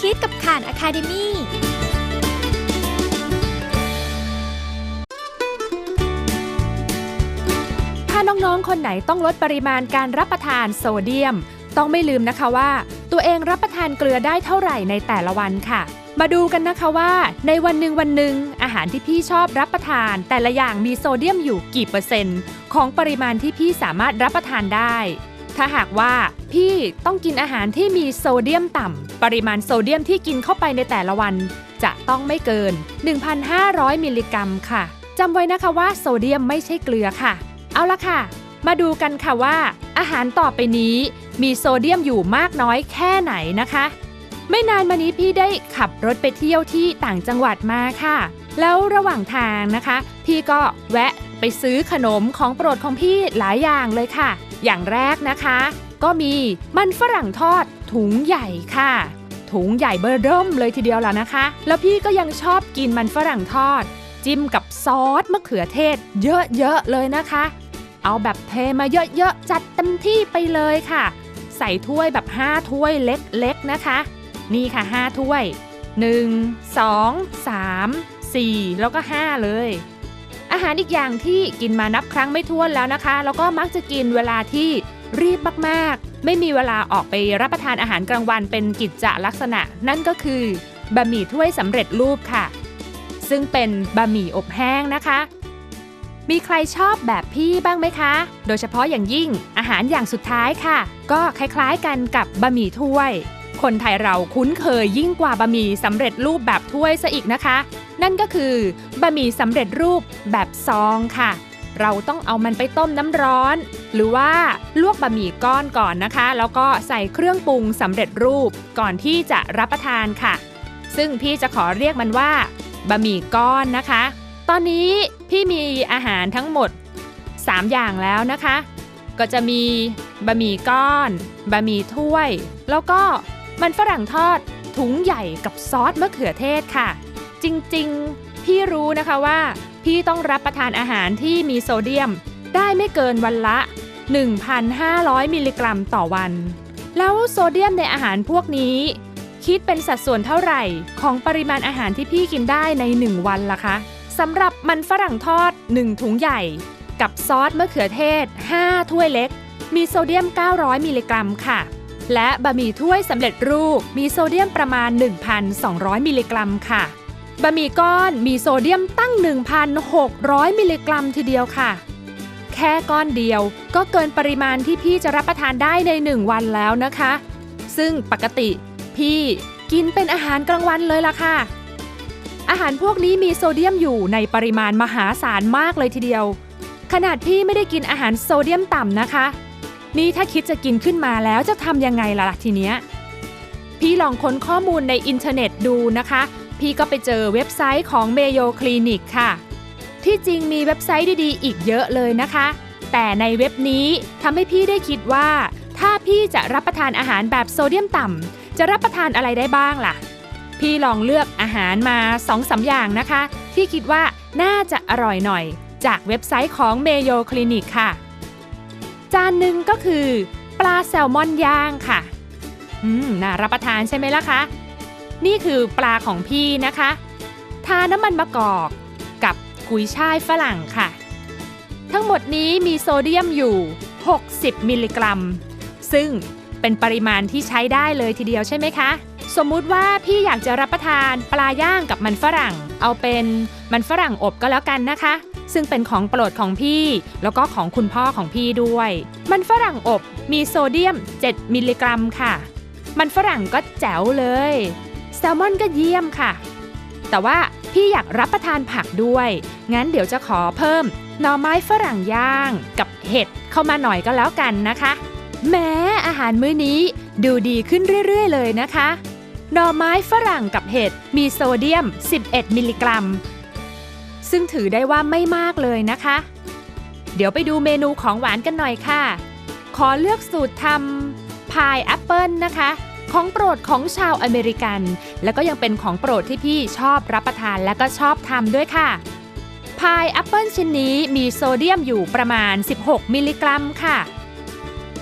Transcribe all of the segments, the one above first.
คิดกับข่านอะคาเดมี่ถ้าน้องๆ คนไหนต้องลดปริมาณการรับประทานโซเดียม ต้องไม่ลืมนะคะว่า ตัวเองรับประทานเกลือได้เท่าไหร่ในแต่ละวันค่ะ มาดูกันนะคะว่า ในวันหนึ่งวันหนึ่งอาหารที่พี่ชอบรับประทาน แต่ละอย่างมีโซเดียมอยู่กี่เปอร์เซ็นต์ของปริมาณที่พี่สามารถรับประทานได้ ถ้าหากว่าพี่ต้องกินอาหารที่มีโซเดียมต่ำ ปริมาณโซเดียมที่กินเข้าไปในแต่ละวัน จะต้องไม่เกิน 1,500 มิลลิกรัมค่ะจำไว้นะคะว่าโซเดียมไม่ใช่เกลือค่ะ เอาละค่ะ มาดูกันค่ะว่า อาหารต่อไปนี้มีโซเดียมอยู่มากน้อยแค่ไหนนะคะ ไม่นานมานี้พี่ได้ขับรถไปเที่ยวที่ต่างจังหวัดมาค่ะ แล้วระหว่างทางนะคะ พี่ก็แวะไปซื้อขนมของโปรดของพี่หลายอย่างเลยค่ะ อย่างแรกนะคะ ก็มีมันฝรั่งทอดถุงใหญ่ค่ะ ถุงใหญ่เบอร์เริ่มเลยทีเดียวแล้วนะคะ แล้วพี่ก็ยังชอบกินมันฝรั่งทอด จิ้มกับซอสมะเขือเทศ เยอะๆเลยนะคะ เอาแบบเทมาเยอะๆจัดเต็มที่ไปเลยค่ะ ใส่ถ้วยแบบ 5 ถ้วยเล็กๆนะคะ นี่ค่ะ 5 ถ้วย 1 2 3 4 แล้วก็ 5 เลย อาหารอีกอย่างที่กินมานับครั้งไม่ถ้วนแล้วนะคะ แล้วก็มักจะกินเวลาที่รีบมากๆ ไม่มีเวลาออกไปรับประทานอาหารกลางวันเป็นกิจจลักษณะ นั่นก็คือบะหมี่ถ้วยสำเร็จรูปค่ะ ซึ่งเป็นบะหมี่อบแห้งนะคะ มีใครชอบแบบพี่บ้างไหมคะ โดยเฉพาะอย่างยิ่งอาหารอย่างสุดท้ายค่ะ ก็คล้ายๆกันกับบะหมี่ถ้วย คนไทยเราคุ้นเคยยิ่งกว่าบะหมี่สำเร็จรูปแบบถ้วยซะอีกนะคะ นั่นก็คือบะหมี่สำเร็จรูปแบบซองค่ะ เราต้องเอามันไปต้มน้ำร้อน หรือว่าลวกบะหมี่ก้อนก่อนนะคะ แล้วก็ใส่เครื่องปรุงสำเร็จรูปก่อนที่จะรับประทานค่ะ ซึ่งพี่จะขอเรียกมันว่าบะหมี่ก้อนนะคะ ตอนนี้พี่มีอาหารทั้งหมด 3 อย่างแล้วนะคะ ก็จะมีบะหมี่ก้อน บะหมี่ถ้วย แล้วก็ มันฝรั่งทอดถุงใหญ่กับซอสมะเขือเทศค่ะ จริงๆ พี่รู้นะคะว่า พี่ต้องรับประทานอาหารที่มีโซเดียม ได้ไม่เกินวันละ 1,500 มิลลิกรัมต่อวัน แล้วโซเดียมในอาหารพวกนี้ คิดเป็นสัดส่วนเท่าไหร่ของปริมาณอาหารที่พี่กินได้ใน 1 วันล่ะคะสำหรับมันฝรั่งทอด 1 ถุงใหญ่ กับซอสมะเขือเทศ 5 ถ้วยเล็ก มีโซเดียม 900 มิลลิกรัมค่ะ และบะหมี่ถ้วยสำเร็จรูปมีโซเดียมประมาณ 1,200 มิลลิกรัมค่ะ บะหมี่ก้อนมีโซเดียมตั้ง 1,600 มิลลิกรัมทีเดียวค่ะ แค่ก้อนเดียวก็เกินปริมาณที่พี่จะรับประทานได้ใน 1 วันแล้วนะคะ ซึ่งปกติ พี่กินเป็นอาหารกลางวันเลยล่ะค่ะ อาหารพวกนี้มีโซเดียมอยู่ในปริมาณมหาศาลมากเลยทีเดียว ขนาดพี่ไม่ได้กินอาหารโซเดียมต่ำนะคะ นี่ถ้าคิดจะกินขึ้นมาแล้วจะทำยังไงล่ะทีเนี้ย พี่ลองค้นข้อมูลในอินเทอร์เน็ตดูนะคะ พี่ก็ไปเจอเว็บไซต์ของ Mayo Clinic ค่ะ ที่จริงมีเว็บไซต์ดีๆ อีกเยอะเลยนะคะ แต่ในเว็บนี้ทำให้พี่ได้คิดว่า ถ้าพี่จะรับประทานอาหารแบบโซเดียมต่ำจะรับประทานอะไรได้บ้างล่ะ พี่ลองเลือกอาหารมา2อสาอย่างนะคะ ที่คิดว่าน่าจะอร่อยหน่อย จากเว็บไซต์ของ Mayo Clinic ค่ะ จานหนึ่งก็คือ ปลาแซลมอนย่างค่ะ อืม น่ารับประทานใช่ไหมล่ะคะ นี่คือปลาของพี่นะคะ ทาน้ำมันมะกอกกับกุยช่ายฝรั่งค่ะ ทั้งหมดนี้มีโซเดียมอยู่ 60 มิลลิกรัม ซึ่งเป็นปริมาณที่ใช้ได้เลยทีเดียวใช่ไหมคะ สมมุติว่าพี่อยากจะรับประทานปลาย่างกับมันฝรั่ง เอาเป็นมันฝรั่งอบก็แล้วกันนะคะ ซึ่งเป็นของโปรดของพี่ แล้วก็ของคุณพ่อของพี่ด้วย มันฝรั่งอบมีโซเดียม 7 มิลลิกรัมค่ะ มันฝรั่งก็แจ๋วเลย แซลมอนก็เยี่ยมค่ะ แต่ว่าพี่อยากรับประทานผักด้วย งั้นเดี๋ยวจะขอเพิ่มหน่อไม้ฝรั่งย่างกับเห็ดเข้ามาหน่อยก็แล้วกันนะคะ แม้อาหารมื้อนี้ดูดีขึ้นเรื่อย ๆ เลยนะคะหน่อไม้ฝรั่งกับเห็ดมีโซเดียม 11 มิลลิกรัม ซึ่งถือได้ว่าไม่มากเลยนะคะ เดี๋ยวไปดูเมนูของหวานกันหน่อยค่ะ ขอเลือกสูตรทำพายแอปเปิลนะคะ ของโปรดของชาวอเมริกัน แล้วก็ยังเป็นของโปรดที่พี่ชอบรับประทานและก็ชอบทำด้วยค่ะพายแอปเปิลชิ้นนี้มีโซเดียมอยู่ประมาณ 16 มิลลิกรัมค่ะ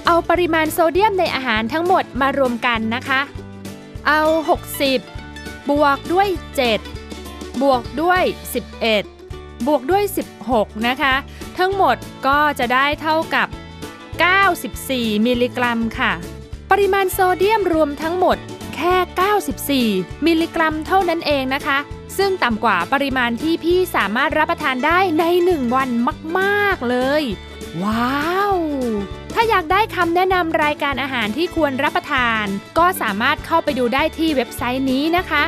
เอาปริมาณโซเดียมในอาหารทั้งหมดมารวมกันนะคะ เอา 60 บวกด้วย 7 บวกด้วย 11 บวกด้วย 16 นะคะ ทั้งหมดก็จะได้เท่ากับ 94 มิลลิกรัมค่ะ ปริมาณโซเดียมรวมทั้งหมดแค่ 94 มิลลิกรัมเท่านั้นเองนะคะ ซึ่งต่ำกว่าปริมาณที่พี่สามารถรับประทานได้ใน 1 วันมาก ๆ เลย ว้าว ถ้าอยากได้คำแนะนำรายการอาหารที่ควรรับประทาน ก็สามารถเข้าไปดูได้ที่เว็บไซต์นี้นะคะ